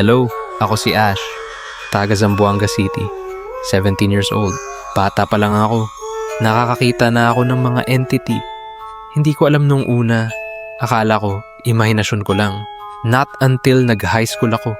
Hello, ako si Ash. Taga Zamboanga City. 17 years old. Bata pa lang ako. Nakakakita na ako ng mga entity. Hindi ko alam nung una. Akala ko, imahinasyon ko lang. Not until nag-high school ako.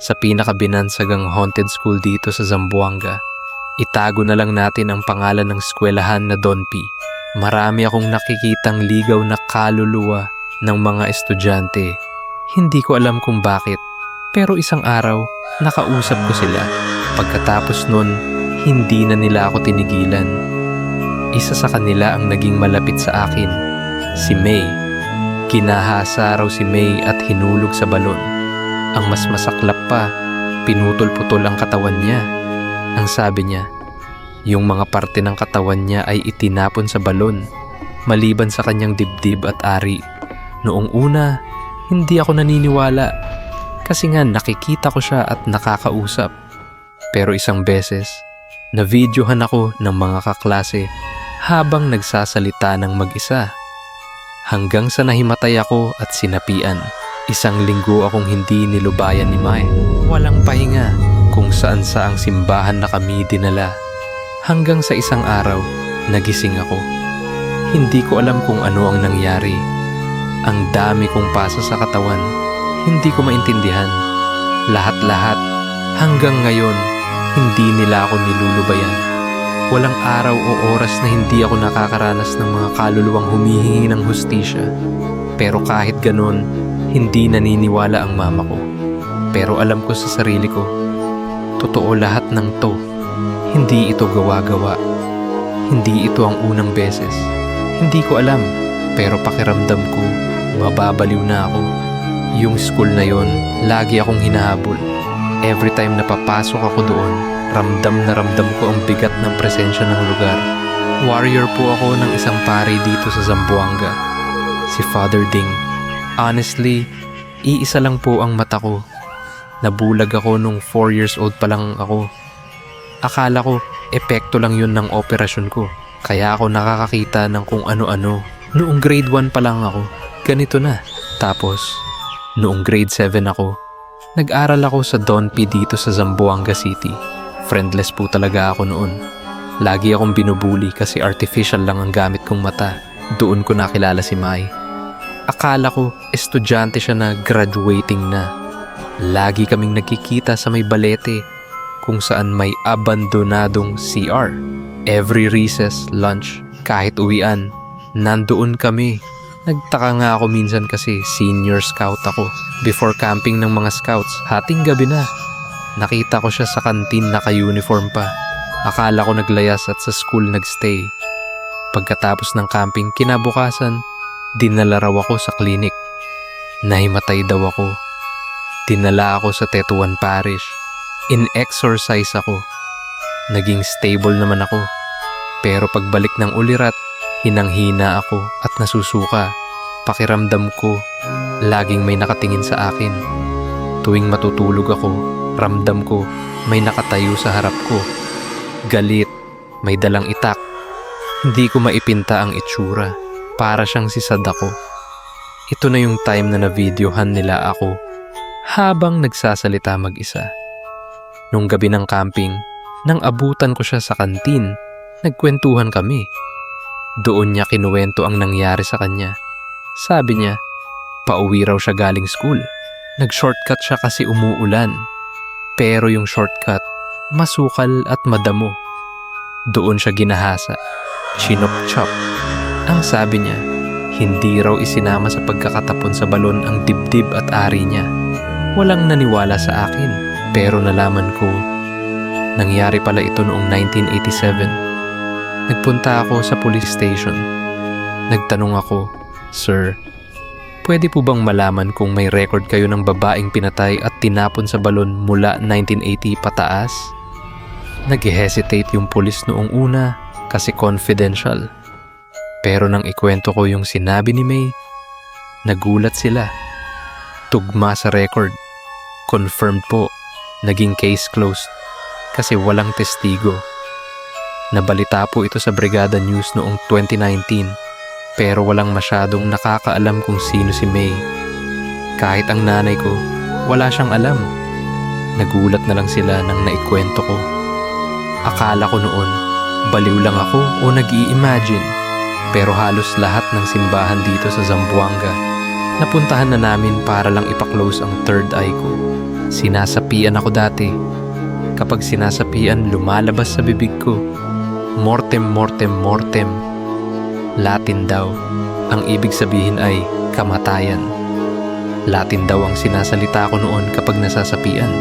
Sa pinakabinansagang haunted school dito sa Zamboanga. Itago na lang natin ang pangalan ng eskwelahan na Don P. Marami akong nakikitang ligaw na kaluluwa ng mga estudyante. Hindi ko alam kung bakit. Pero isang araw, nakausap ko sila. Pagkatapos nun, hindi na nila ako tinigilan. Isa sa kanila ang naging malapit sa akin, si May. Kinahasa raw si May at hinulog sa balon. Ang mas masaklap pa, pinutol-putol ang katawan niya. Ang sabi niya, yung mga parte ng katawan niya ay itinapon sa balon, maliban sa kanyang dibdib at ari. Noong una, hindi ako naniniwala kasi nga nakikita ko siya at nakakausap. Pero isang beses, na-videohan ako ng mga kaklase habang nagsasalita ng mag-isa. Hanggang sa nahimatay ako at sinapian. Isang linggo akong hindi nilubayan ni Mai. Walang pahinga kung saan sa ang simbahan na kami dinala. Hanggang sa isang araw, nagising ako. Hindi ko alam kung ano ang nangyari. Ang dami kong pasa sa katawan. Hindi ko maintindihan. Lahat-lahat. Hanggang ngayon, hindi nila ako nilulubayan. Walang araw o oras na hindi ako nakakaranas ng mga kaluluwang humihingi ng hustisya. Pero kahit ganun, hindi naniniwala ang mama ko. Pero alam ko sa sarili ko, totoo lahat ng to. Hindi ito gawa-gawa. Hindi ito ang unang beses. Hindi ko alam, pero pakiramdam ko, mababaliw na ako. Yung school na yon, lagi akong hinahabol. Every time na papasok ako doon, ramdam na ramdam ko ang bigat ng presensya ng lugar. Warrior po ako ng isang pari dito sa Zamboanga. Si Father Ding. Honestly, iisa lang po ang mata ko. Nabulag ako nung 4 years old pa lang ako. Akala ko, epekto lang yun ng operasyon ko. Kaya ako nakakakita ng kung ano-ano. Noong grade 1 pa lang ako, ganito na. Tapos, noong grade 7 ako, nag-aral ako sa Don P dito sa Zamboanga City. Friendless po talaga ako noon. Lagi akong binubuli kasi artificial lang ang gamit kong mata. Doon ko nakilala si Mai. Akala ko estudyante siya na graduating na. Lagi kaming nagkikita sa may balete kung saan may abandonadong CR. Every recess, lunch, kahit uwian, nandoon kami. Nagtaka nga ako minsan kasi senior scout ako. Before camping ng mga scouts, hating gabi na. Nakita ko siya sa kantin naka-uniform pa. Akala ko naglayas at sa school nagstay. Pagkatapos ng camping kinabukasan, dinala raw ako sa klinik. Nahimatay daw ako. Dinala ako sa Tetuan Parish. In-exorcise ako. Naging stable naman ako. Pero pagbalik ng ulirat, hinang-hina ako at nasusuka. Pakiramdam ko, laging may nakatingin sa akin. Tuwing matutulog ako, ramdam ko may nakatayo sa harap ko. Galit, may dalang itak. Hindi ko maipinta ang itsura. Para siyang si Sadako. Ito na yung time na na-videohan nila ako habang nagsasalita mag-isa. Nung gabi ng camping, nang abutan ko siya sa kantin, nagkwentuhan kami. Doon niya kinuwento ang nangyari sa kanya. Sabi niya, pauwi raw siya galing school. Nag-shortcut siya kasi umuulan. Pero yung shortcut, masukal at madamo. Doon siya ginahasa. Chinop-chop. Ang sabi niya, hindi raw isinama sa pagkakatapon sa balon ang dibdib at ari niya. Walang naniwala sa akin, pero nalaman ko, nangyari pala ito noong 1987. Nagpunta ako sa police station. Nagtanong ako, Sir, pwede po bang malaman kung may record kayo ng babaeng pinatay at tinapon sa balon mula 1980 pataas? Nag-hesitate yung pulis noong una kasi confidential. Pero nang ikwento ko yung sinabi ni May, nagulat sila. Tugma sa record. Confirmed po, naging case closed kasi walang testigo. Nabalita po ito sa Brigada News noong 2019 pero walang masyadong nakakaalam kung sino si May. Kahit ang nanay ko, wala siyang alam. Nagulat na lang sila nang naikwento ko. Akala ko noon, baliw lang ako o nag imagine Pero halos lahat ng simbahan dito sa Zamboanga, napuntahan na namin para lang ipaklose ang third eye ko. Sinasapian ako dati. Kapag sinasapian, lumalabas sa bibig ko. Mortem, mortem, mortem. Latin daw. Ang ibig sabihin ay kamatayan. Latin daw ang sinasalita ko noon kapag nasasapian.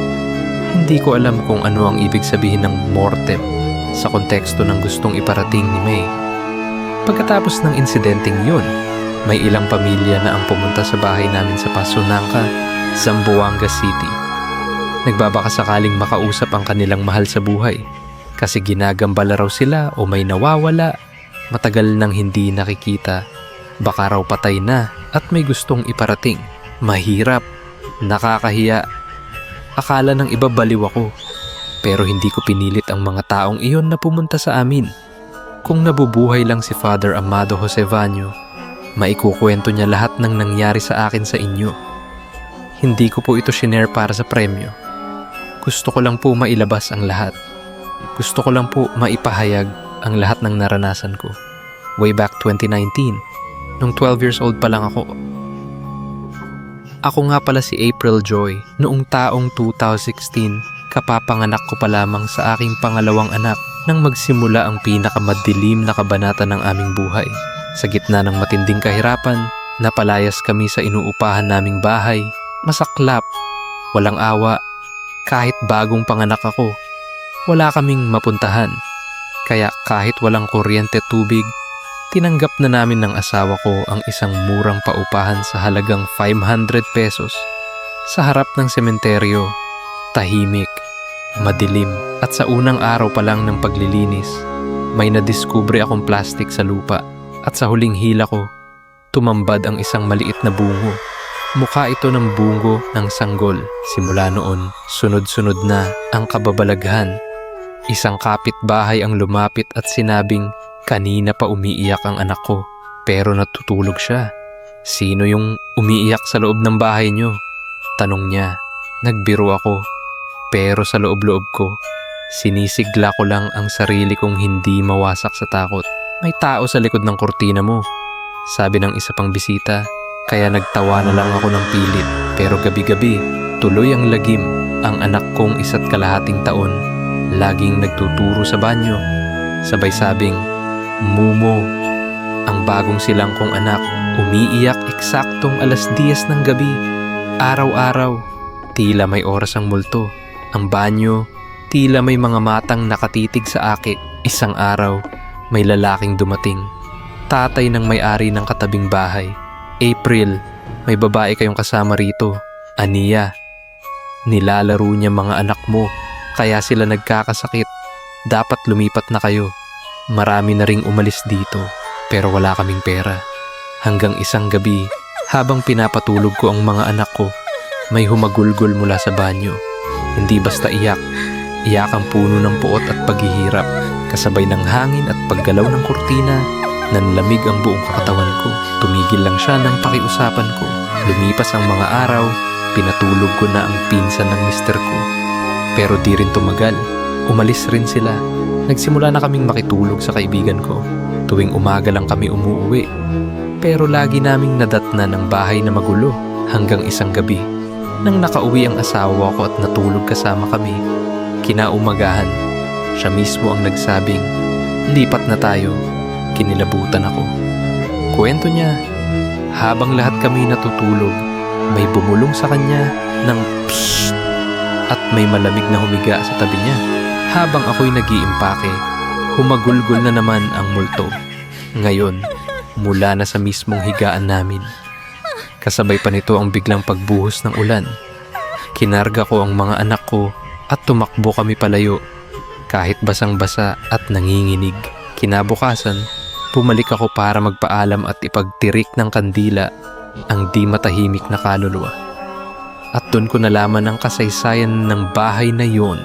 Hindi ko alam kung ano ang ibig sabihin ng mortem sa konteksto ng gustong iparating ni May. Pagkatapos ng insidenteng yun, may ilang pamilya na ang pumunta sa bahay namin sa Pasunangka, Zamboanga City. Nagbabaka sakaling makausap ang kanilang mahal sa buhay kasi ginagambala raw sila o may nawawala, matagal nang hindi nakikita, baka raw patay na at may gustong iparating. Mahirap, nakakahiya. Akala ng iba baliw ako, pero hindi ko pinilit ang mga taong iyon na pumunta sa amin. Kung nabubuhay lang si Father Amado Josevanyo, maikukwento niya lahat ng nangyari sa akin sa inyo. Hindi ko po ito shinare para sa premyo. Gusto ko lang po mailabas ang lahat. Gusto ko lang po maipahayag ang lahat ng naranasan ko. Way back 2019, nung 12 years old pa lang ako. Ako nga pala si April Joy, noong taong 2016, kapapanganak ko pa lamang sa aking pangalawang anak nang magsimula ang pinakamadilim na kabanata ng aming buhay. Sa gitna ng matinding kahirapan, napalayas kami sa inuupahan naming bahay, masaklap, walang awa, kahit bagong panganak ako, wala kaming mapuntahan. Kaya kahit walang kuryente tubig, tinanggap na namin ng asawa ko ang isang murang paupahan sa halagang 500 pesos. Sa harap ng sementeryo, tahimik, madilim at sa unang araw pa lang ng paglilinis, may nadiskubre akong plastic sa lupa at sa huling hila ko, tumambad ang isang maliit na bungo. Mukha ito ng bungo ng sanggol. Simula noon, sunod-sunod na ang kababalaghan. Isang kapitbahay ang lumapit at sinabing, kanina pa umiiyak ang anak ko, pero natutulog siya. Sino yung umiiyak sa loob ng bahay niyo? Tanong niya. Nagbiro ako, pero sa loob-loob ko, sinisigla ko lang ang sarili kong hindi mawasak sa takot. May tao sa likod ng kurtina mo, sabi ng isa pang bisita. Kaya nagtawa na lang ako ng pilit. Pero gabi-gabi, tuloy ang lagim. Ang anak kong isa't kalahating taon, laging nagtuturo sa banyo. Sabay sabing, Mumo, ang bagong silang kong anak, umiiyak eksaktong alas 10 ng gabi. Araw-araw, tila may oras ang multo. Ang banyo, tila may mga matang nakatitig sa aki. Isang araw, may lalaking dumating. Tatay ng may-ari ng katabing bahay. April, may babae kayong kasama rito. Aniya. Nilalaro niya mga anak mo, kaya sila nagkakasakit. Dapat lumipat na kayo. Marami na ring umalis dito, pero wala kaming pera. Hanggang isang gabi, habang pinapatulog ko ang mga anak ko, may humagulgol mula sa banyo. Hindi basta iyak, iyak ang puno ng puot at paghihirap, kasabay ng hangin at paggalaw ng kurtina Nanlamig ang buong kakatawan ko. Tumigil lang siya ng pakiusapan ko. Lumipas ang mga araw, pinatulog ko na ang pinsan ng mister ko. Pero di rin tumagal. Umalis rin sila. Nagsimula na kaming makitulog sa kaibigan ko. Tuwing umaga lang kami umuwi. Pero lagi naming nadatna ng bahay na magulo hanggang isang gabi. Nang nakauwi ang asawa ko at natulog kasama kami, kinaumagahan, siya mismo ang nagsabing, lipat na tayo kinilabutan ako. Kwento niya, habang lahat kami natutulog, may bumulong sa kanya ng psst may malamig na humiga sa tabi niya. Habang ako'y nag-iimpake, humagulgol na naman ang multo. Ngayon, mula na sa mismong higaan namin. Kasabay pa nito ang biglang pagbuhos ng ulan. Kinarga ko ang mga anak ko at tumakbo kami palayo kahit basang-basa at nanginginig. Kinabukasan, Pumalik ako para magpaalam at ipagtirik ng kandila ang di matahimik na kaluluwa. At doon ko nalaman ang kasaysayan ng bahay na yon.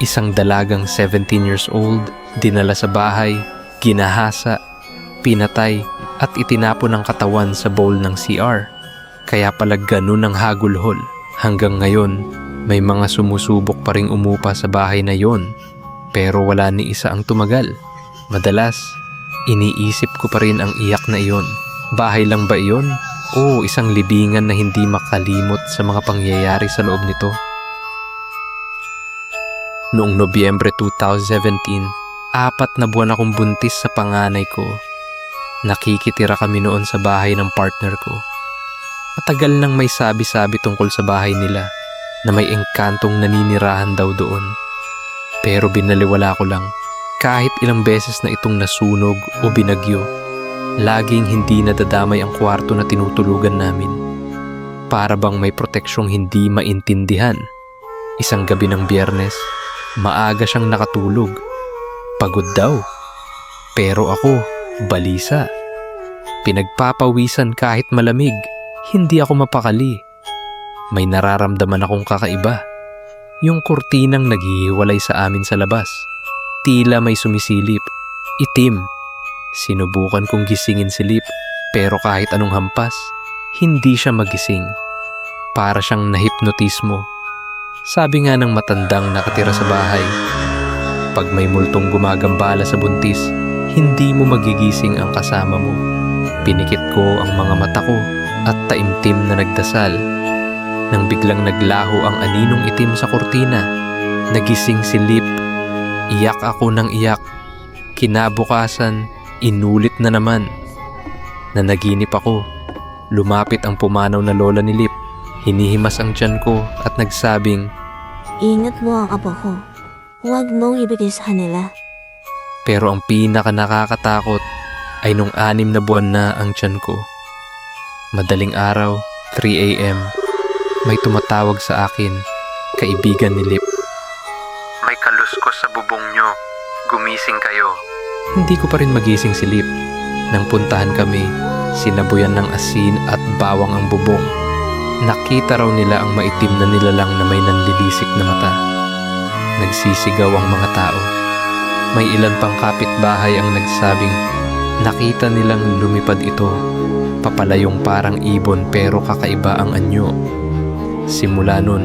Isang dalagang 17 years old, dinala sa bahay, ginahasa, pinatay at itinapon ang katawan sa bowl ng CR. Kaya pala ganun ang hagulhol. Hanggang ngayon, May mga sumusubok pa ring umupa sa bahay na yon, pero wala ni isa ang tumagal. Madalas, iniisip ko pa rin ang iyak na iyon. Bahay lang ba iyon? O isang libingan na hindi makalimot sa mga pangyayari sa loob nito? Noong Nobyembre 2017, apat na buwan akong buntis sa panganay ko. Nakikitira kami noon sa bahay ng partner ko. Matagal nang may sabi-sabi tungkol sa bahay nila na may engkantong naninirahan daw doon. Pero binaliwala ko lang kahit ilang beses na itong nasunog o binagyo. Laging hindi nadadamay ang kwarto na tinutulugan namin. Para bang may proteksyong hindi maintindihan. Isang gabi ng biyernes, maaga siyang nakatulog. Pagod daw. Pero ako, balisa. Pinagpapawisan kahit malamig, hindi ako mapakali. May nararamdaman akong kakaiba. Yung kurtinang naghihiwalay sa amin sa labas. Tila may sumisilip. Itim. Sinubukan kong gisingin si Lip pero kahit anong hampas, hindi siya magising. Para siyang nahipnotismo. Sabi nga ng matandang nakatira sa bahay, pag may multong gumagambala sa buntis, hindi mo magigising ang kasama mo. Pinikit ko ang mga mata ko at taimtim na nagdasal. Nang biglang naglaho ang aninong itim sa kurtina, nagising si Lip. Iyak ako ng iyak. Kinabukasan, inulit na naman. Nanaginip ako. Lumapit ang pumanaw na lola ni Lip. Hinihimas ang tiyan ko at nagsabing, Ingat mo ang apo ko. Huwag mong ibigay sa kanila. Pero ang pinaka nakakatakot ay nung anim na buwan na ang tiyan ko. Madaling araw, 3 a.m., may tumatawag sa akin, kaibigan ni Lip. May kaluskos sa bubong nyo. Gumising kayo. Hindi ko pa rin magising si Lip. Nang puntahan kami, sinabuyan ng asin at bawang ang bubong. Nakita raw nila ang maitim na nilalang na may nanlilisik na mata. Nagsisigaw ang mga tao. May ilan pang kapitbahay ang nagsabing nakita nilang lumipad ito. Papalayong parang ibon pero kakaiba ang anyo. Simula nun,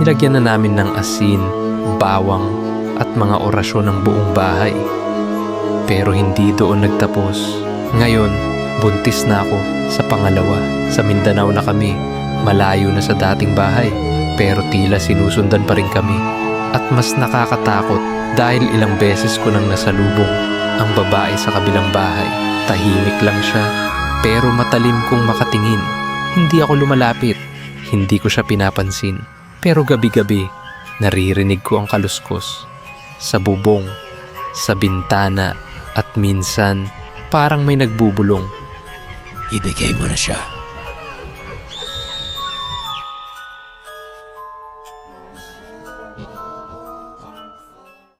nilagyan na namin ng asin, bawang at mga orasyon ng buong bahay. Pero hindi doon nagtapos. Ngayon, buntis na ako sa pangalawa. Sa Mindanao na kami, malayo na sa dating bahay. Pero tila sinusundan pa rin kami. At mas nakakatakot dahil ilang beses ko nang nasalubong ang babae sa kabilang bahay. Tahimik lang siya, pero matalim kong makatingin. Hindi ako lumalapit, hindi ko siya pinapansin. Pero gabi-gabi, naririnig ko ang kaluskos. Sa bubong, sa bintana, at minsan parang may nagbubulong. Ibigay mo na siya.